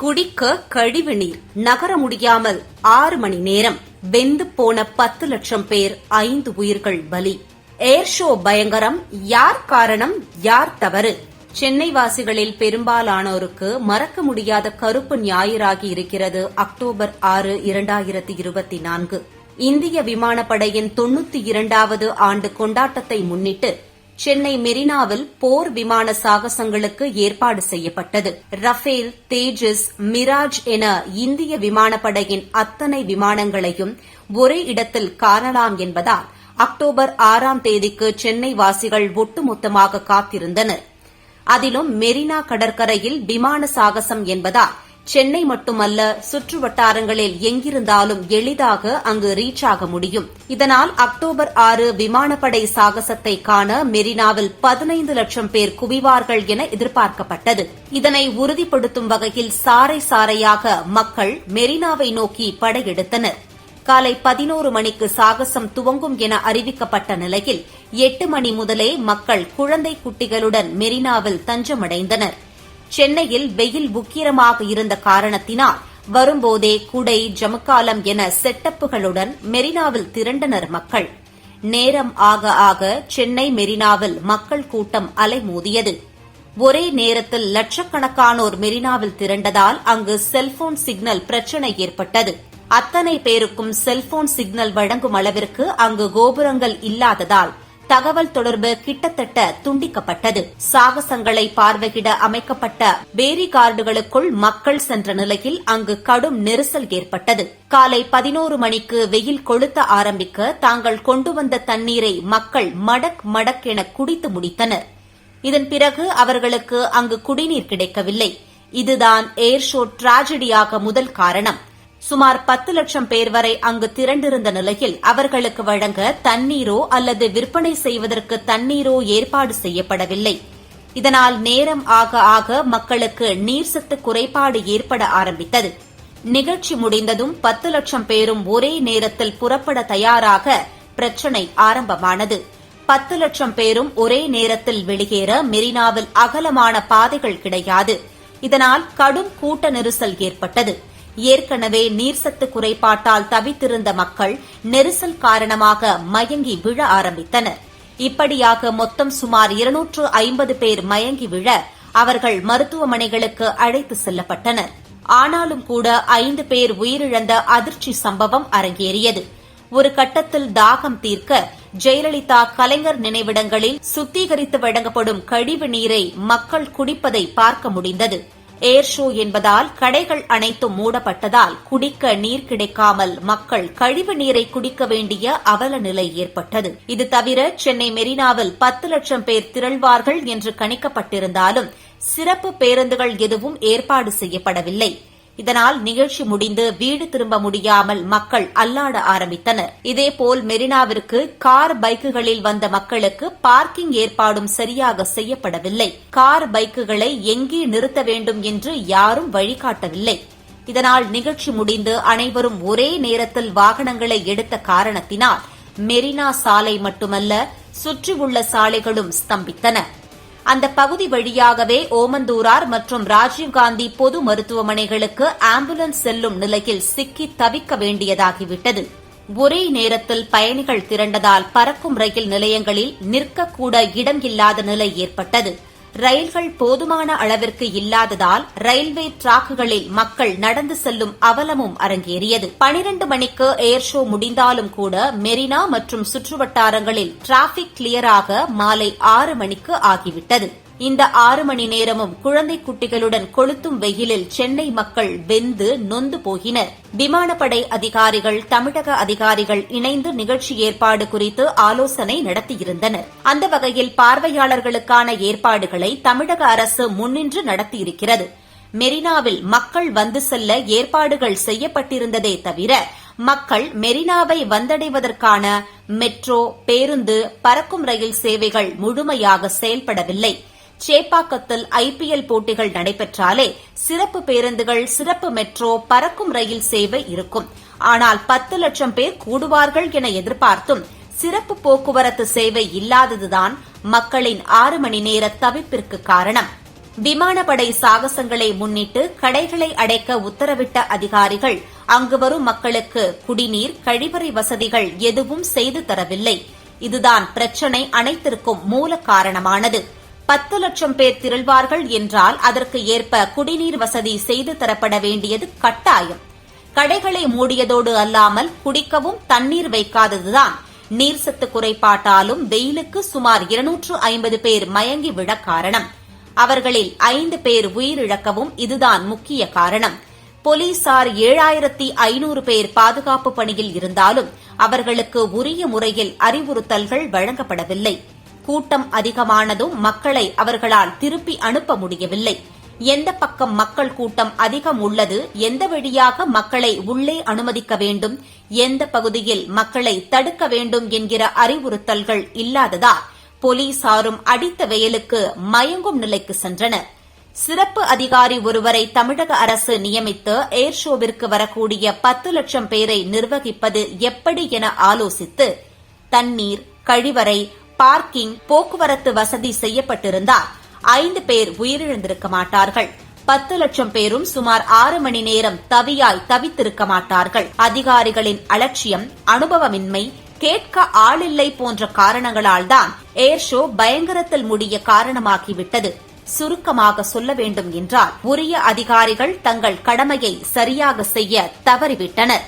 குடிக்க கழிவு நீர். நகர முடியாமல் ஆறு மணி நேரம். வெந்து போன பத்து லட்சம் பேர் ஐந்து உயிர்கள் பலி. ஏர் ஷோ பயங்கரம். யார் காரணம்? யார் தவறு? சென்னை வாசிகளில் பெரும்பாலானோருக்கு மறக்க முடியாத கருப்பு ஞாயிறாகி இருக்கிறது அக்டோபர் ஆறு இரண்டாயிரத்தி இருபத்தி நான்கு. இந்திய விமானப்படையின் தொன்னூத்தி இரண்டாவது ஆண்டு கொண்டாட்டத்தை முன்னிட்டு சென்னை மெரினாவில் போர் விமான சாகசங்களுக்கு ஏற்பாடு செய்யப்பட்டது. ரஃபேல் தேஜஸ் மிராஜ் என இந்திய விமானப்படையின் அத்தனை விமானங்களையும் ஒரே இடத்தில் காணலாம் என்பதால் அக்டோபர் ஆறாம் தேதிக்கு சென்னை வாசிகள் ஒட்டுமொத்தமாக காத்திருந்தனர். அதிலும் மெரினா கடற்கரையில் விமான சாகசம் என்பதால் சென்னை மட்டுமல்ல சுற்று வட்டாரங்களில் எங்கிருந்தாலும் எளிதாக அங்கு ரீச் ஆக முடியும். இதனால் அக்டோபர் ஆறு விமானப்படை சாகசத்தை காண மெரினாவில் பதினைந்து லட்சம் பேர் குவிவார்கள் என எதிர்பார்க்கப்பட்டது. இதனை உறுதிப்படுத்தும் வகையில் சாறை சாறையாக மக்கள் மெரினாவை நோக்கி படையெடுத்தனர். காலை பதினோரு மணிக்கு சாகசம் துவங்கும் என அறிவிக்கப்பட்ட நிலையில் எட்டு மணி முதலே மக்கள் குழந்தை குட்டிகளுடன் மெரினாவில் தஞ்சமடைந்தனர். சென்னையில் வெயில் உக்கிரமாக இருந்த காரணத்தினால் வரும்போதே குடை ஜமுக்காலம் என செட்டப்புகளுடன் மெரினாவில் திரண்டனர் மக்கள். நேரம் ஆக ஆக சென்னை மெரினாவில் மக்கள் கூட்டம் அலைமோதியது. ஒரே நேரத்தில் லட்சக்கணக்கானோர் மெரினாவில் திரண்டதால் அங்கு செல்போன் சிக்னல் பிரச்சினை ஏற்பட்டது. அத்தனை பேருக்கும் செல்போன் சிக்னல் வழங்கும் அளவிற்கு அங்கு கோபுரங்கள் இல்லாததால் தகவல் தொடர்பு கிட்டத்தட்ட துண்டிக்கப்பட்டது. சாகசங்களை பார்வையிட அமைக்கப்பட்ட பேரி கார்டுகளுக்குள் மக்கள் சென்ற நிலையில் அங்கு கடும் நெரிசல் ஏற்பட்டது. காலை பதினோரு மணிக்கு வெயில் கொளுத்த ஆரம்பிக்க தாங்கள் கொண்டு வந்த தண்ணீரை மக்கள் மடக் மடக் என குடித்து முடித்தனர். இதன் பிறகு அவர்களுக்கு அங்கு குடிநீர் கிடைக்கவில்லை. இதுதான் ஏர் ஷோ டிராஜடியாக முதல் காரணம். சுமார் பத்து லட்சம் பேர் வரை அங்கு திரண்டிருந்த நிலையில் அவர்களுக்கு வழங்க தண்ணீரோ அல்லது விற்பனை செய்வதற்கு தண்ணீரோ ஏற்பாடு செய்யப்படவில்லை. இதனால் நேரம் ஆக ஆக மக்களுக்கு நீர்சத்து குறைபாடு ஏற்பட ஆரம்பித்தது. நிகழ்ச்சி முடிந்ததும் பத்து லட்சம் பேரும் ஒரே நேரத்தில் புறப்பட தயாராக பிரச்சினை ஆரம்பமானது. பத்து லட்சம் பேரும் ஒரே நேரத்தில் வெளியேற மெரினாவில் அகலமான பாதைகள் கிடையாது. இதனால் கடும் கூட்ட நெரிசல் ஏற்பட்டது. ஏற்கனவே நீர்சத்து குறைபாட்டால் தவித்திருந்த மக்கள் நெரிசல் காரணமாக மயங்கி விழ ஆரம்பித்தனர். இப்படியாக மொத்தம் சுமார் இருநூற்று ஐம்பது பேர் மயங்கி விழ அவர்கள் மருத்துவமனைகளுக்கு அழைத்து செல்லப்பட்டனர். ஆனாலும் கூட ஐந்து பேர் உயிரிழந்த அதிர்ச்சி சம்பவம் அரங்கேறியது. ஒரு கட்டத்தில் தாகம் தீர்க்க ஜெயலலிதா கலைஞர் நினைவிடங்களில் சுத்திகரித்து வழங்கப்படும் கழிவு நீரை மக்கள் குடிப்பதை பார்க்க முடிந்தது. ஏர் ஷோ என்பதால் கடைகள் அனைத்தும் மூடப்பட்டதால் குடிக்க நீர் கிடைக்காமல் மக்கள் கழிவு நீரை குடிக்க வேண்டிய அவல நிலை ஏற்பட்டது. இது தவிர சென்னை மெரினாவில் பத்து லட்சம் பேர் திரள்வார்கள் என்று கணிக்கப்பட்டிருந்தாலும் சிறப்பு பேருந்துகள் எதுவும் ஏற்பாடு செய்யப்படவில்லை. இதனால் நிகழ்ச்சி முடிந்து வீடு திரும்ப முடியாமல் மக்கள் அல்லாட ஆரம்பித்தனர். இதேபோல் மெரினாவிற்கு கார் பைக்குகளில் வந்த மக்களுக்கு பார்க்கிங் ஏற்பாடும் சரியாக செய்யப்படவில்லை. கார் பைக்குகளை எங்கே நிறுத்த வேண்டும் என்று யாரும் வழிகாட்டவில்லை. இதனால் நிகழ்ச்சி முடிந்து அனைவரும் ஒரே நேரத்தில் வாகனங்களை எடுத்த காரணத்தினால் மெரினா சாலை மட்டுமல்ல சுற்றியுள்ள சாலைகளும் ஸ்தம்பித்தன. அந்த பகுதி வழியாகவே ஓமந்தூரார் மற்றும் ராஜீவ்காந்தி பொது மருத்துவமனைகளுக்கு ஆம்புலன்ஸ் செல்லும் நிலையில் சிக்கி தவிக்க வேண்டியதாகிவிட்டது. ஒரே நேரத்தில் பயணிகள் திரண்டதால் பறக்கும் ரயில் நிலையங்களில் நிற்கக்கூட இடம் இல்லாத நிலை ஏற்பட்டது. ரயில்கள் போதுமான அளவிற்கு இல்லாததால் ரயில்வே டிராக்குகளில் மக்கள் நடந்து செல்லும் அவலமும் அரங்கேறியது. பனிரண்டு மணிக்கு ஏர் ஷோ முடிந்தாலும் கூட மெரினா மற்றும் சுற்றுவட்டாரங்களில் டிராபிக் கிளியராக மாலை ஆறு மணிக்கு ஆகிவிட்டது. இந்த ஆறு மணி நேரமும் குழந்தை குட்டிகளுடன் கொளுத்தும் வெயிலில் சென்னை மக்கள் வெந்து நொந்து போகினர். விமானப்படை அதிகாரிகள் தமிழக அதிகாரிகள் இணைந்து நிகழ்ச்சி ஏற்பாடு குறித்து ஆலோசனை நடத்தியிருந்தனர். அந்த வகையில் பார்வையாளர்களுக்கான ஏற்பாடுகளை தமிழக அரசு முன்னின்று நடத்தியிருக்கிறது. மெரினாவில் மக்கள் வந்து செல்ல ஏற்பாடுகள் செய்யப்பட்டிருந்ததே தவிர மக்கள் மெரினாவை வந்தடைவதற்கான மெட்ரோ பேருந்து பறக்கும் ரயில் சேவைகள் முழுமையாக செயல்படவில்லை. சேப்பாக்கத்தில் ஐபிஎல் போட்டிகள் நடைபெற்றாலே சிறப்பு பேருந்துகள் சிறப்பு மெட்ரோ பறக்கும் ரயில் சேவை இருக்கும். ஆனால் பத்து லட்சம் பேர் கூடுவார்கள் என எதிர்பார்த்தும் சிறப்பு போக்குவரத்து சேவை இல்லாததுதான் மக்களின் ஆறு மணி நேர தவிப்பிற்கு காரணம். விமானப்படை சாகசங்களை முன்னிட்டு கடைகளை அடைக்க உத்தரவிட்ட அதிகாரிகள் அங்கு வரும் மக்களுக்கு குடிநீர் கழிவறை வசதிகள் எதுவும் செய்து தரவில்லை. இதுதான் பிரச்சினை அனைத்திற்கும் மூல காரணமானது. பத்து லட்சம் பேர் திரள்வார்கள் என்றால் அதற்கு ஏற்ப குடிநீர் வசதி செய்து தரப்பட வேண்டியது கட்டாயம். கடைகளை மூடியதோடு அல்லாமல் குடிக்கவும் தண்ணீர் வைக்காததுதான். நீர்சத்து குறைபாட்டாலும் வெயிலுக்கு சுமார் இருநூற்று ஐம்பது பேர் மயங்கி விட காரணம். அவர்களில் ஐந்து பேர் உயிரிழக்கவும் இதுதான் முக்கிய காரணம். போலீசார் ஏழாயிரத்தி ஐநூறு பேர் பாதுகாப்பு பணியில் இருந்தாலும் அவர்களுக்கு உரிய முறையில் அறிவுறுத்தல்கள் வழங்கப்படவில்லை. கூட்டம் அதிகமானதும் மக்களை அவர்களால் திருப்பி அனுப்ப முடியவில்லை. எந்த பக்கம் மக்கள் கூட்டம் அதிகம் உள்ளது எந்த வழியாக மக்களை உள்ளே அனுமதிக்க வேண்டும் எந்த பகுதியில் மக்களை தடுக்க வேண்டும் என்கிற அறிவுறுத்தல்கள் இல்லாததால் போலீசாரும் அடித்த வெயிலுக்கு மயங்கும் நிலைக்கு சென்றனர். சிறப்பு அதிகாரி ஒருவரை தமிழக அரசு நியமித்து ஏர் ஷோவிற்கு வரக்கூடிய பத்து லட்சம் பேரை நிர்வகிப்பது எப்படி என ஆலோசித்து தண்ணீர் கழிவறை பார்க்கிங் போக்குவரத்து வசதி செய்யப்பட்டிருந்தால் ஐந்து பேர் உயிரிழந்திருக்க மாட்டார்கள். பத்து லட்சம் பேரும் சுமார் ஆறு மணி நேரம் தவியாய் தவித்திருக்க மாட்டார்கள். அதிகாரிகளின் அலட்சியம் அனுபவமின்மை கேட்க ஆளில்லை போன்ற காரணங்களால்தான் ஏர் ஷோ பயங்கரத்தில் முடிய காரணமாகிவிட்டது. சுருக்கமாக சொல்ல வேண்டும் என்றால் உரிய அதிகாரிகள் தங்கள் கடமையை சரியாக செய்ய தவறிவிட்டனர்.